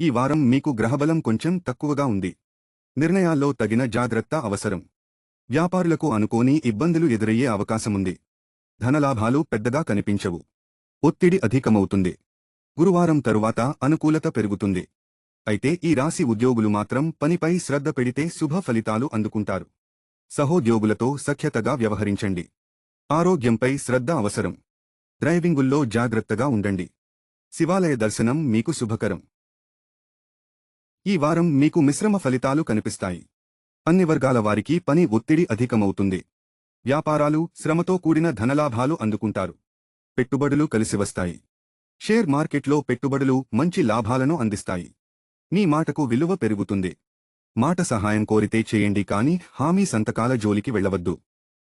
ఈ వారం మీకు గ్రహబలం కొంచెం తక్కువగా ఉంది. నిర్ణయాల్లో తగిన జాగ్రత్త అవసరం. వ్యాపారులకు అనుకోని ఇబ్బందులు ఎదురయ్యే అవకాశముంది. ధనలాభాలు పెద్దగా కనిపించవు. ఒత్తిడి అధికమవుతుంది. గురువారం తరువాత అనుకూలత పెరుగుతుంది. అయితే ఈ రాశి ఉద్యోగులు మాత్రం పనిపై శ్రద్ధ పెడితే శుభ ఫలితాలు అందుకుంటారు. సహోద్యోగులతో సఖ్యతగా వ్యవహరించండి. ఆరోగ్యంపై శ్రద్ధ అవసరం. డ్రైవింగుల్లో జాగ్రత్తగా ఉండండి. శివాలయ దర్శనం మీకు శుభకరం. ఈ వారం మీకు మిశ్రమ ఫలితాలు కనిపిస్తాయి. అన్ని వర్గాల వారికి పని ఒత్తిడి అధికమవుతుంది. వ్యాపారాలు శ్రమతో కూడిన ధనలాభాలు అందుకుంటారు. పెట్టుబడులు కలిసివస్తాయి షేర్ మార్కెట్లో పెట్టుబడులు మంచి లాభాలను అందిస్తాయి. మీ మాటకు విలువ పెరుగుతుంది. మాట సహాయం కోరితే చేయండి కాని హామీ సంతకాల జోలికి వెళ్ళవద్దు.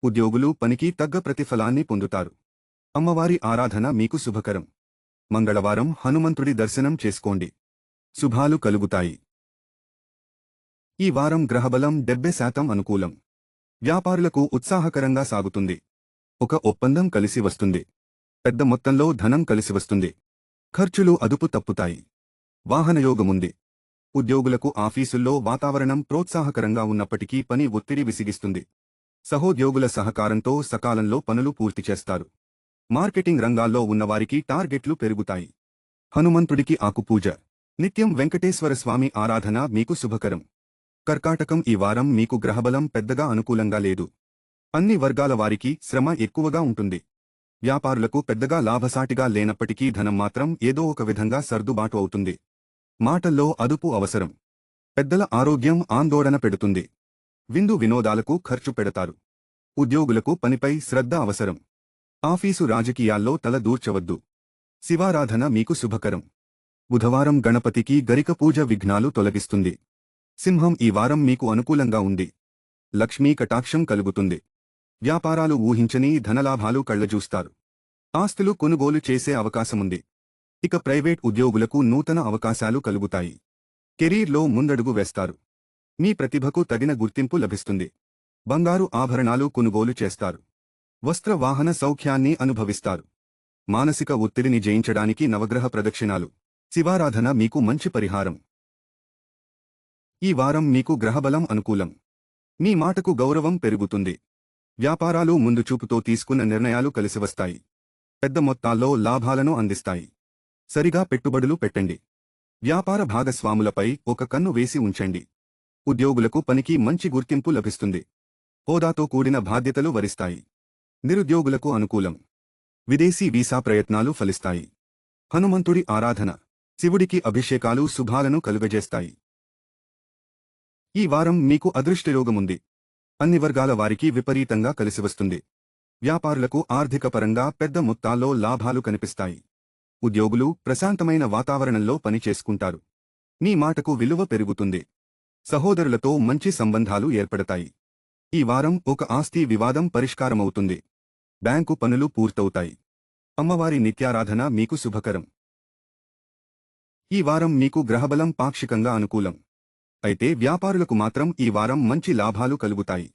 ఉద్యోగులు పనికి తగ్గ ప్రతిఫలాన్ని పొందుతారు. అమ్మవారి ఆరాధన మీకు శుభకరం. మంగళవారం హనుమంతుడి దర్శనం చేసుకోండి. శుభాలు కలుగుతాయి. ఈ వారం గ్రహబలం డెబ్బై శాతం అనుకూలం. వ్యాపారులకు ఉత్సాహకరంగా సాగుతుంది. ఒక ఒప్పందం కలిసి వస్తుంది. పెద్ద మొత్తంలో ధనం కలిసి వస్తుంది. ఖర్చులు అదుపు తప్పుతాయి. వాహనయోగముంది ఉద్యోగులకు ఆఫీసుల్లో వాతావరణం ప్రోత్సాహకరంగా ఉన్నప్పటికీ పని ఒత్తిడి విసిగిస్తుంది. సహోద్యోగుల సహకారంతో సకాలంలో పనులు పూర్తి చేస్తారు. మార్కెటింగ్ రంగాల్లో ఉన్నవారికి టార్గెట్లు పెరుగుతాయి. హనుమంతుడికి ఆకుపూజ. నిత్యం వెంకటేశ్వర స్వామి ఆరాధన మీకు శుభకరం. కర్కాటకం ఈ వారం మీకు గ్రహబలం పెద్దగా అనుకూలంగా లేదు. అన్ని వర్గాల వారికి శ్రమ ఎక్కువగా ఉంటుంది. వ్యాపారులకు పెద్దగా లాభసాటిగా లేనప్పటికీ ధనం మాత్రం ఏదో ఒక విధంగా సర్దుబాటు అవుతుంది. మాటల్లో అదుపు అవసరం. పెద్దల ఆరోగ్యం ఆందోళన పెడుతుంది. విందు వినోదాలకు ఖర్చు పెడతారు. ఉద్యోగులకు పనిపై శ్రద్ధ అవసరం. ఆఫీసు రాజకీయాల్లో తల దూర్చవద్దు. శివారాధన మీకు శుభకరం. బుధవారం గణపతికి గరిక పూజ విఘ్నాలు తొలగిస్తుంది. సింహం ఈ వారం మీకు అనుకూలంగా ఉంది. లక్ష్మీ కటాక్షం కలుగుతుంది. వ్యాపారాలు ఊహించని ధనలాభాలు కళ్ళజూస్తారు ఆస్తులు కొనుగోలు చేసే అవకాశముంది. ఇక ప్రైవేట్ ఉద్యోగులకు నూతన అవకాశాలు కలుగుతాయి. కెరీర్లో ముందడుగు వేస్తారు. మీ ప్రతిభకు తగిన గుర్తింపు లభిస్తుంది. బంగారు ఆభరణాలు కొనుగోలు చేస్తారు. వస్త్ర వాహన సౌఖ్యాన్ని అనుభవిస్తారు. మానసిక ఒత్తిడిని జయించడానికి నవగ్రహ ప్రదక్షిణాలు. శివారాధన మీకు మంచి పరిహారం. ఈ వారం మీకు గ్రహబలం అనుకూలం. మీ మాటకు గౌరవం పెరుగుతుంది. వ్యాపారాలు ముందు చూపుతో తీసుకున్న నిర్ణయాలు కలిసివస్తాయి పెద్ద మొత్తాల్లో లాభాలను అందిస్తాయి. సరిగా పెట్టుబడులు పెట్టండి. వ్యాపార భాగస్వాములపై ఒక కన్ను వేసి ఉంచండి. ఉద్యోగులకు పనికి మంచి గుర్తింపు లభిస్తుంది. హోదాతో కూడిన బాధ్యతలు వరిస్తాయి. నిరుద్యోగులకు అనుకూలం. విదేశీ వీసా ప్రయత్నాలు ఫలిస్తాయి. హనుమంతుడి ఆరాధన. శివుడికి అభిషేకాలు శుభాలను కలుగజేస్తాయి. ఈ వారం మీకు అదృష్టయోగముంది అన్ని వర్గాల వారికి విపరీతంగా కలిసివస్తుంది. వ్యాపారులకు ఆర్థికపరంగా పెద్ద మొత్తాల్లో లాభాలు కనిపిస్తాయి. ఉద్యోగులు ప్రశాంతమైన వాతావరణంలో పని చేసుకుంటారు. మీ మాటకు విలువ పెరుగుతుంది. సహోదరులతో మంచి సంబంధాలు ఏర్పడతాయి. ఈ వారం ఒక ఆస్తి వివాదం పరిష్కారమవుతుంది. బ్యాంకు పనులు పూర్తవుతాయి. అమ్మవారి నిత్యారాధన మీకు శుభకరం. ఈ వారం మీకు గ్రహబలం పాక్షికంగా అనుకూలం. అయితే వ్యాపారులకు మాత్రం ఈ వారం మంచి లాభాలు కలుగుతాయి.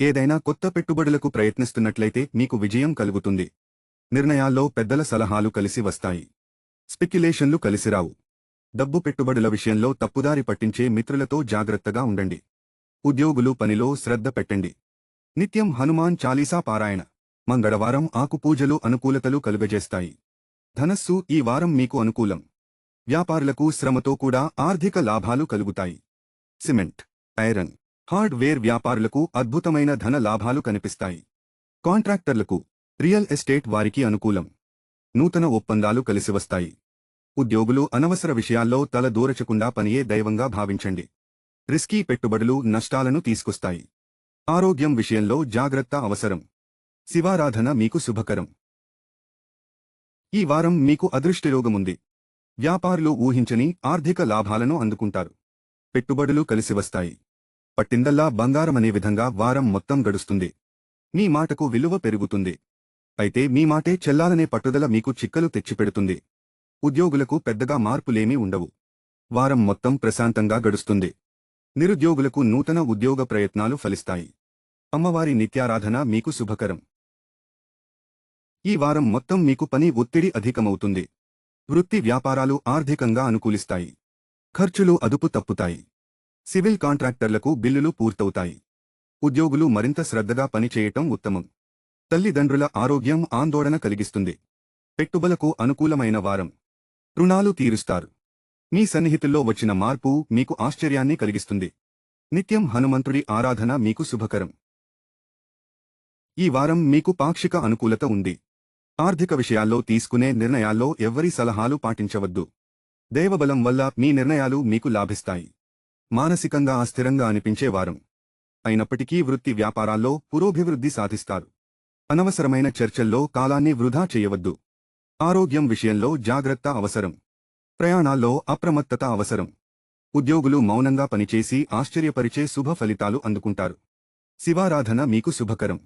ఏదైనా కొత్త పెట్టుబడులకు ప్రయత్నిస్తున్నట్లయితే మీకు విజయం కలుగుతుంది. నిర్ణయాల్లో పెద్దల సలహాలు కలిసి వస్తాయి. స్పెక్యులేషన్లు కలిసిరావు డబ్బు పెట్టుబడుల విషయంలో తప్పుదారి పట్టించే మిత్రులతో జాగ్రత్తగా ఉండండి. ఉద్యోగులు పనిలో శ్రద్ధ పెట్టండి. నిత్యం హనుమాన్ చాలీసా పారాయణ. మంగళవారం ఆకుపూజలు అనుకూలతలు కలుగజేస్తాయి. ధనస్సు ఈ వారం మీకు అనుకూలం. వ్యాపారులకు శ్రమతో కూడా ఆర్థిక లాభాలు కలుగుతాయి. సిమెంట్ ఐరన్ హార్డ్వేర్ వ్యాపారులకు అద్భుతమైన ధన లాభాలు కనిపిస్తాయి. కాంట్రాక్టర్లకు రియల్ ఎస్టేట్ వారికి అనుకూలం. నూతన ఒప్పందాలు కలిసివస్తాయి ఉద్యోగులు అనవసర విషయాల్లో తల దూరచకుండా పనియే దైవంగా భావించండి. రిస్కీ పెట్టుబడులు నష్టాలను తీసుకొస్తాయి. ఆరోగ్యం విషయంలో జాగ్రత్త అవసరం. శివారాధన మీకు శుభకరం. ఈ వారం మీకు అదృష్టయోగముంది వ్యాపారులు ఊహించని ఆర్థిక లాభాలను అందుకుంటారు. పెట్టుబడులు కలిసివస్తాయి పట్టిందల్లా బంగారమనే విధంగా వారం మొత్తం గడుస్తుంది. మీ మాటకు విలువ పెరుగుతుంది. అయితే మీ మాటే చెల్లాలనే పట్టుదల మీకు చిక్కలు తెచ్చిపెడుతుంది. ఉద్యోగులకు పెద్దగా మార్పులేమీ ఉండవు. వారం మొత్తం ప్రశాంతంగా గడుస్తుంది. నిరుద్యోగులకు నూతన ఉద్యోగ ప్రయత్నాలు ఫలిస్తాయి. అమ్మవారి నిత్యారాధన మీకు శుభకరం. ఈ వారం మొత్తం మీకు పని ఒత్తిడి అధికమవుతుంది. వృత్తి వ్యాపారాలు ఆర్థికంగా అనుకూలిస్తాయి. ఖర్చులు అదుపు తప్పుతాయి. సివిల్ కాంట్రాక్టర్లకు బిల్లులు పూర్తవుతాయి. ఉద్యోగులు మరింత శ్రద్ధగా పనిచేయటం ఉత్తమం. తల్లిదండ్రుల ఆరోగ్యం ఆందోళన కలిగిస్తుంది. పెట్టుబలకు అనుకూలమైన వారం. రుణాలు తీరుస్తారు. మీ సన్నిహితుల్లో వచ్చిన మార్పు మీకు ఆశ్చర్యాన్ని కలిగిస్తుంది. నిత్యం హనుమంతుడి ఆరాధన మీకు శుభకరం. ఈ వారం మీకు పాక్షిక అనుకూలత ఉంది. ఆర్థిక విషయాల్లో తీసుకునే నిర్ణయాల్లో ఎవ్వరి సలహాలు పాటించవద్దు. దేవబలం వల్ల మీ నిర్ణయాలు మీకు లాభిస్తాయి. మానసికంగా అస్థిరంగా అనిపించే వారం. అయినప్పటికీ వృత్తి వ్యాపారాల్లో పురోభివృద్ధి సాధిస్తారు. అనవసరమైన చర్చల్లో కాలాన్ని వృధా చేయవద్దు. ఆరోగ్యం విషయంలో జాగ్రత్త అవసరం. ప్రయాణాల్లో అప్రమత్తత అవసరం. ఉద్యోగులు మౌనంగా పనిచేసి ఆశ్చర్యపరిచే శుభ ఫలితాలు అందుకుంటారు. శివారాధన మీకు శుభకరం.